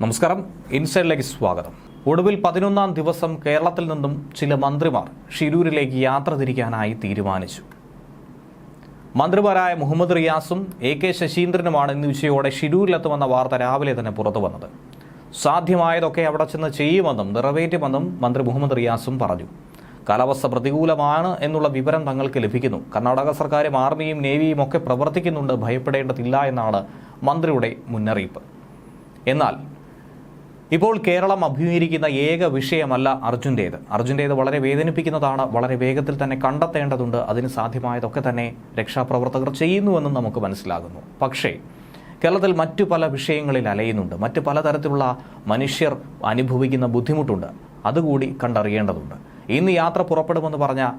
നമസ്കാരം. ഇൻസൈഡിലേക്ക് സ്വാഗതം. ഒടുവിൽ പതിനൊന്നാം ദിവസം കേരളത്തിൽ നിന്നും ചില മന്ത്രിമാർ ഷിരൂരിലേക്ക് യാത്ര തിരിക്കാനായി തീരുമാനിച്ചു. മന്ത്രിമാരായ മുഹമ്മദ് റിയാസും എ കെ ശശീന്ദ്രനുമാണ് ഇന്ന് ഉച്ചയോടെ ഷിരൂരിലെത്തുമെന്ന വാർത്ത രാവിലെ തന്നെ പുറത്തു വന്നത്. സാധ്യമായതൊക്കെ അവിടെ ചെന്ന് ചെയ്യുമെന്നും നിറവേറ്റുമെന്നും മന്ത്രി മുഹമ്മദ് റിയാസും പറഞ്ഞു. കാലാവസ്ഥ പ്രതികൂലമാണ് എന്നുള്ള വിവരം തങ്ങൾക്ക് ലഭിക്കുന്നു. കർണാടക സർക്കാരും ആർമിയും നേവിയും ഒക്കെ പ്രവർത്തിക്കുന്നുണ്ട്. ഭയപ്പെടേണ്ടതില്ല എന്നാണ് മന്ത്രിയുടെ മുന്നറിയിപ്പ്. എന്നാൽ ഇപ്പോൾ കേരളം അഭിമുഖീകരിക്കുന്ന ഏക വിഷയമല്ല അർജുന്റേത്. അർജുന്റേത് വളരെ വേദനിപ്പിക്കുന്നതാണ് വളരെ വേഗത്തിൽ തന്നെ കണ്ടെത്തേണ്ടതുണ്ട് അതിന് സാധ്യമായതൊക്കെ തന്നെ രക്ഷാപ്രവർത്തകർ ചെയ്യുന്നുവെന്നും നമുക്ക് മനസ്സിലാകുന്നു. പക്ഷേ കേരളത്തിൽ മറ്റു പല വിഷയങ്ങളിൽ അലയുന്നുണ്ട്. മറ്റു പലതരത്തിലുള്ള മനുഷ്യർ അനുഭവിക്കുന്ന ബുദ്ധിമുട്ടുണ്ട്. അതുകൂടി കണ്ടറിയേണ്ടതുണ്ട്. ഇന്ന് യാത്ര പുറപ്പെടുമെന്ന് പറഞ്ഞ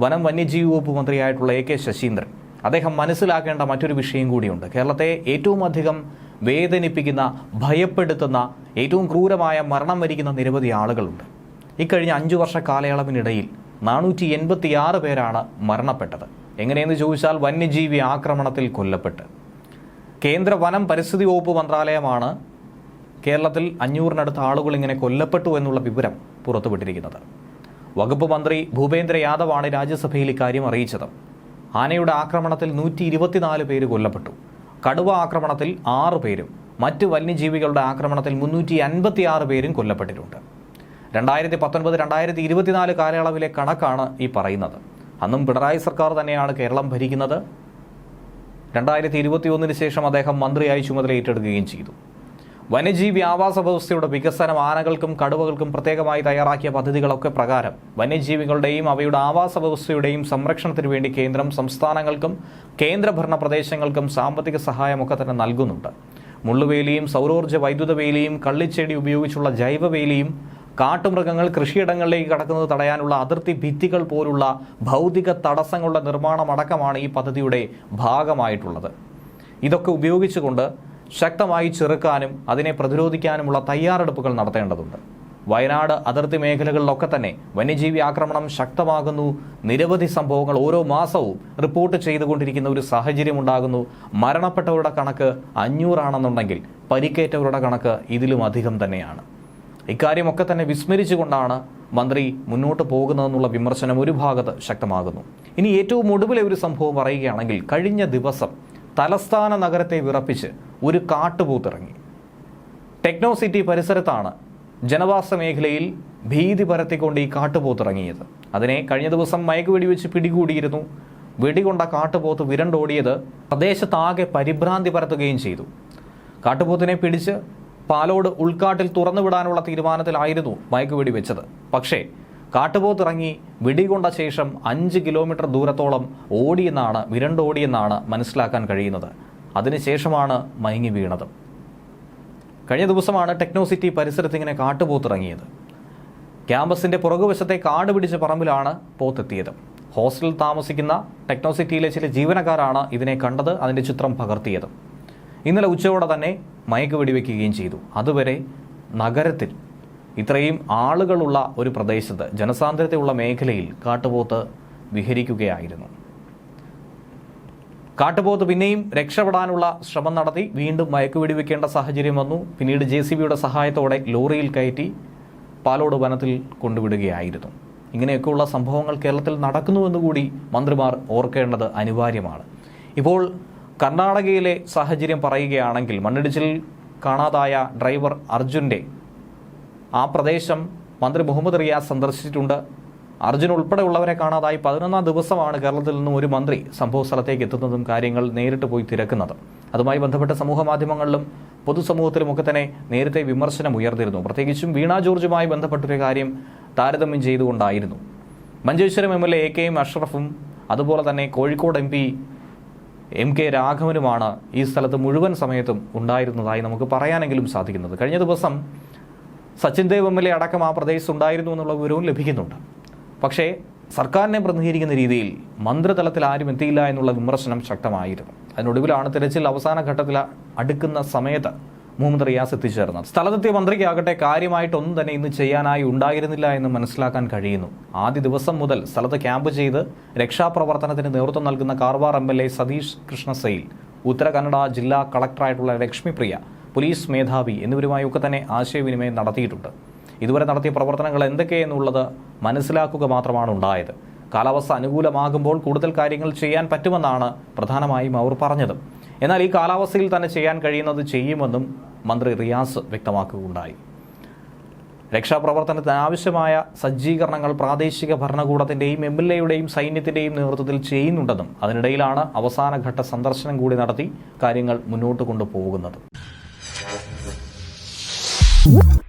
വനം വന്യജീവി വകുപ്പ് മന്ത്രിയായിട്ടുള്ള എ കെ ശശീന്ദ്രൻ അദ്ദേഹം മനസ്സിലാക്കേണ്ട മറ്റൊരു വിഷയം കൂടിയുണ്ട്. കേരളത്തെ ഏറ്റവും അധികം വേദനിപ്പിക്കുന്ന ഭയപ്പെടുത്തുന്ന ഏറ്റവും ക്രൂരമായ മരണം വരിക്കുന്ന നിരവധി ആളുകളുണ്ട്. ഇക്കഴിഞ്ഞ അഞ്ചു വർഷ കാലയളവിനിടയിൽ നാനൂറ്റി എൺപത്തിയാറ് പേരാണ് മരണപ്പെട്ടത്. എങ്ങനെയെന്ന് ചോദിച്ചാൽ വന്യജീവി ആക്രമണത്തിൽ കൊല്ലപ്പെട്ട്. കേന്ദ്ര വനം പരിസ്ഥിതി വകുപ്പ് മന്ത്രാലയമാണ് കേരളത്തിൽ അഞ്ഞൂറിനടുത്ത് ആളുകൾ ഇങ്ങനെ കൊല്ലപ്പെട്ടു എന്നുള്ള വിവരം പുറത്തുവിട്ടിരിക്കുന്നത്. വകുപ്പ് മന്ത്രി ഭൂപേന്ദ്ര യാദവാണ് രാജ്യസഭയിൽ ഇക്കാര്യം അറിയിച്ചത്. ആനയുടെ ആക്രമണത്തിൽ നൂറ്റി ഇരുപത്തിനാല് പേര് കൊല്ലപ്പെട്ടു. കടുവ ആക്രമണത്തിൽ ആറ് പേരും മറ്റ് വന്യജീവികളുടെ ആക്രമണത്തിൽ മുന്നൂറ്റി അൻപത്തിയാറ് പേരും കൊല്ലപ്പെട്ടിട്ടുണ്ട്. രണ്ടായിരത്തി പത്തൊൻപത് രണ്ടായിരത്തി ഇരുപത്തിനാല് കാലയളവിലെ കണക്കാണ് ഈ പറയുന്നത്. അന്നും പിണറായി സർക്കാർ തന്നെയാണ് കേരളം ഭരിക്കുന്നത്. രണ്ടായിരത്തി ഇരുപത്തി ഒന്നിന് ശേഷം അദ്ദേഹം മന്ത്രിയായി ചുമതല ഏറ്റെടുക്കുകയും ചെയ്തു. വന്യജീവി ആവാസ വ്യവസ്ഥയുടെ വികസനം ആനകൾക്കും കടുവകൾക്കും പ്രത്യേകമായി തയ്യാറാക്കിയ പദ്ധതികളൊക്കെ പ്രകാരം വന്യജീവികളുടെയും അവയുടെ ആവാസ വ്യവസ്ഥയുടെയും സംരക്ഷണത്തിനു വേണ്ടി കേന്ദ്രം സംസ്ഥാനങ്ങൾക്കും കേന്ദ്രഭരണ പ്രദേശങ്ങൾക്കും സാമ്പത്തിക സഹായമൊക്കെ തന്നെ നൽകുന്നുണ്ട്. മുള്ളുവേലിയും സൗരോർജ വൈദ്യുത വേലിയും കള്ളിച്ചെടി ഉപയോഗിച്ചുള്ള ജൈവവേലിയും കാട്ടുമൃഗങ്ങൾ കൃഷിയിടങ്ങളിലേക്ക് കടക്കുന്നത് തടയാനുള്ള അതിർത്തി ഭിത്തികൾ പോലുള്ള ഭൗതിക തടസ്സങ്ങളുടെ നിർമ്മാണമടക്കമാണ് ഈ പദ്ധതിയുടെ ഭാഗമായിട്ടുള്ളത്. ഇതൊക്കെ ഉപയോഗിച്ചുകൊണ്ട് ശക്തമായി ചെറുക്കാനും അതിനെ പ്രതിരോധിക്കാനുമുള്ള തയ്യാറെടുപ്പുകൾ നടത്തേണ്ടതുണ്ട്. വയനാട് അതിർത്തി മേഖലകളിലൊക്കെ തന്നെ വന്യജീവി ആക്രമണം ശക്തമാകുന്നു. നിരവധി സംഭവങ്ങൾ ഓരോ മാസവും റിപ്പോർട്ട് ചെയ്തുകൊണ്ടിരിക്കുന്ന ഒരു സാഹചര്യം ഉണ്ടാകുന്നു. മരണപ്പെട്ടവരുടെ കണക്ക് അഞ്ഞൂറാണെന്നുണ്ടെങ്കിൽ പരിക്കേറ്റവരുടെ കണക്ക് ഇതിലും അധികം തന്നെയാണ്. ഇക്കാര്യമൊക്കെ തന്നെ വിസ്മരിച്ചുകൊണ്ടാണ് മന്ത്രി മുന്നോട്ട് പോകുന്നതെന്നുള്ള വിമർശനം ഒരു ഭാഗത്ത് ശക്തമാകുന്നു. ഇനി ഏറ്റവും ഒടുവിലെ ഒരു സംഭവം പറയുകയാണെങ്കിൽ കഴിഞ്ഞ ദിവസം തലസ്ഥാന നഗരത്തെ വിറപ്പിച്ച് ഒരു കാട്ടുപൂത്തിറങ്ങി. ടെക്നോ സിറ്റി പരിസരത്താണ് ജനവാസ മേഖലയിൽ ഭീതി പരത്തിക്കൊണ്ട് ഈ കാട്ടുപോത്തിറങ്ങിയത്. അതിനെ കഴിഞ്ഞ ദിവസം മയക്ക് വെടിവെച്ച് പിടികൂടിയിരുന്നു. വെടികൊണ്ട കാട്ടുപോത്ത് വിരണ്ടോടിയത് പ്രദേശത്താകെ പരിഭ്രാന്തി പരത്തുകയും ചെയ്തു. കാട്ടുപോത്തിനെ പിടിച്ച് പാലോട് ഉൾക്കാട്ടിൽ തുറന്നുവിടാനുള്ള തീരുമാനത്തിലായിരുന്നു മയക്കുവെടി വെച്ചത് പക്ഷേ കാട്ടുപോത്തിറങ്ങി വെടികൊണ്ട ശേഷം അഞ്ച് കിലോമീറ്റർ ദൂരത്തോളം ഓടിയെന്നാണ് വിരണ്ടോടിയെന്നാണ് മനസ്സിലാക്കാൻ കഴിയുന്നത്. അതിനുശേഷമാണ് മയങ്ങി വീണത്. കഴിഞ്ഞ ദിവസമാണ് ടെക്നോസിറ്റി പരിസരത്ത് ഇങ്ങനെ കാട്ടുപോത്തിറങ്ങിയത്. ക്യാമ്പസിന്റെ പുറകുവശത്തെ കാട് പിടിച്ച പറമ്പിലാണ് പോത്തെത്തിയത്. ഹോസ്റ്റലിൽ താമസിക്കുന്ന ടെക്നോസിറ്റിയിലെ ചില ജീവനക്കാരാണ് ഇതിനെ കണ്ടത് അതിന്റെ ചിത്രം പകർത്തിയത്. ഇന്നലെ ഉച്ചയോടെ തന്നെ മയക്ക് വെടിവെക്കുകയും ചെയ്തു. അതുവരെ നഗരത്തിൽ ഇത്രയും ആളുകളുള്ള ഒരു പ്രദേശത്ത് ജനസാന്ദ്രതയുള്ള മേഖലയിൽ കാട്ടുപോത്ത് വിഹരിക്കുകയായിരുന്നു. കാട്ടുപോത്ത് പിന്നെയും രക്ഷപ്പെടാനുള്ള ശ്രമം നടത്തി വീണ്ടും മയക്കു വെടിവെക്കേണ്ട സാഹചര്യം വന്നു. പിന്നീട് ജെ സി ബിയുടെ സഹായത്തോടെ ലോറിയിൽ കയറ്റി പാലോട് വനത്തിൽ കൊണ്ടുവിടുകയായിരുന്നു. ഇങ്ങനെയൊക്കെയുള്ള സംഭവങ്ങൾ കേരളത്തിൽ നടക്കുന്നുവെന്ന് കൂടി മന്ത്രിമാർ ഓർക്കേണ്ടത് അനിവാര്യമാണ്. ഇപ്പോൾ കർണാടകയിലെ സാഹചര്യം പറയുകയാണെങ്കിൽ മണ്ണിടിച്ചിൽ കാണാതായ ഡ്രൈവർ അർജുന്റെ ആ പ്രദേശം മന്ത്രി മുഹമ്മദ് റിയാസ് സന്ദർശിച്ചിട്ടുണ്ട്. അർജുൻ ഉൾപ്പെടെയുള്ളവരെ കാണാതായി പതിനൊന്നാം ദിവസമാണ് കേരളത്തിൽ നിന്നും ഒരു മന്ത്രി സംഭവ സ്ഥലത്തേക്ക് എത്തുന്നതും കാര്യങ്ങൾ നേരിട്ട് പോയി തിരക്കുന്നതും. അതുമായി ബന്ധപ്പെട്ട സമൂഹ മാധ്യമങ്ങളിലും പൊതുസമൂഹത്തിലുമൊക്കെ തന്നെ നേരത്തെ വിമർശനം ഉയർന്നിരുന്നു. പ്രത്യേകിച്ചും വീണ ജോർജുമായി ബന്ധപ്പെട്ടൊരു കാര്യം താരതമ്യം ചെയ്തുകൊണ്ടായിരുന്നു. Manjeshwaram M L A K M അഷ്റഫും അതുപോലെ തന്നെ Kozhikode M P M K രാഘവനുമാണ് ഈ സ്ഥലത്ത് മുഴുവൻ സമയത്തും ഉണ്ടായിരുന്നതായി നമുക്ക് പറയാനെങ്കിലും സാധിക്കുന്നത്. കഴിഞ്ഞ ദിവസം Sachin Dev M L A അടക്കം ആ പ്രദേശത്ത് ഉണ്ടായിരുന്നു എന്നുള്ള വിവരവും ലഭിക്കുന്നുണ്ട്. പക്ഷേ സർക്കാരിനെ പ്രതിനിധീകരിക്കുന്ന രീതിയിൽ മന്ത്രിതലത്തിൽ ആരും എത്തിയില്ല എന്നുള്ള വിമർശനം ശക്തമായിരുന്നു. അതിനൊടുവിലാണ് തിരച്ചിൽ അവസാന ഘട്ടത്തിൽ അടുക്കുന്ന സമയത്ത് മുഹമ്മദ് റിയാസ് എത്തിച്ചേർന്നത്. സ്ഥലത്തെത്തിയ മന്ത്രിക്കാകട്ടെ കാര്യമായിട്ടൊന്നും തന്നെ ഇന്ന് ചെയ്യാനായി ഉണ്ടായിരുന്നില്ല എന്ന് മനസ്സിലാക്കാൻ കഴിയുന്നു. ആദ്യ ദിവസം മുതൽ സ്ഥലത്ത് ക്യാമ്പ് ചെയ്ത് രക്ഷാപ്രവർത്തനത്തിന് നേതൃത്വം നൽകുന്ന Karwar M L A Satish Krishna Sail Uttara Kannada ജില്ലാ കളക്ടറായിട്ടുള്ള ലക്ഷ്മിപ്രിയ പോലീസ് മേധാവി എന്നിവരുമായൊക്കെ തന്നെ ആശയവിനിമയം നടത്തിയിട്ടുണ്ട്. ഇതുവരെ നടത്തിയ പ്രവർത്തനങ്ങൾ എന്തൊക്കെയെന്നുള്ളത് മനസ്സിലാക്കുക മാത്രമാണ് ഉണ്ടായത്. കാലാവസ്ഥ അനുകൂലമാകുമ്പോൾ കൂടുതൽ കാര്യങ്ങൾ ചെയ്യാൻ പറ്റുമെന്നാണ് പ്രധാനമായും അവർ പറഞ്ഞത്. എന്നാൽ ഈ കാലാവസ്ഥയിൽ തന്നെ ചെയ്യാൻ കഴിയുന്നത് ചെയ്യുമെന്നും മന്ത്രി റിയാസ് വ്യക്തമാക്കുകയുണ്ടായി. രക്ഷാപ്രവർത്തനത്തിന് ആവശ്യമായ സജ്ജീകരണങ്ങൾ പ്രാദേശിക ഭരണകൂടത്തിന്റെയും എം എൽ എയുടെയും സൈന്യത്തിന്റെയും നേതൃത്വത്തിൽ ചെയ്യുന്നുണ്ടെന്നും അതിനിടയിലാണ് അവസാനഘട്ട സന്ദർശനം കൂടി നടത്തി കാര്യങ്ങൾ മുന്നോട്ട് കൊണ്ടുപോകുന്നത്. Whoop!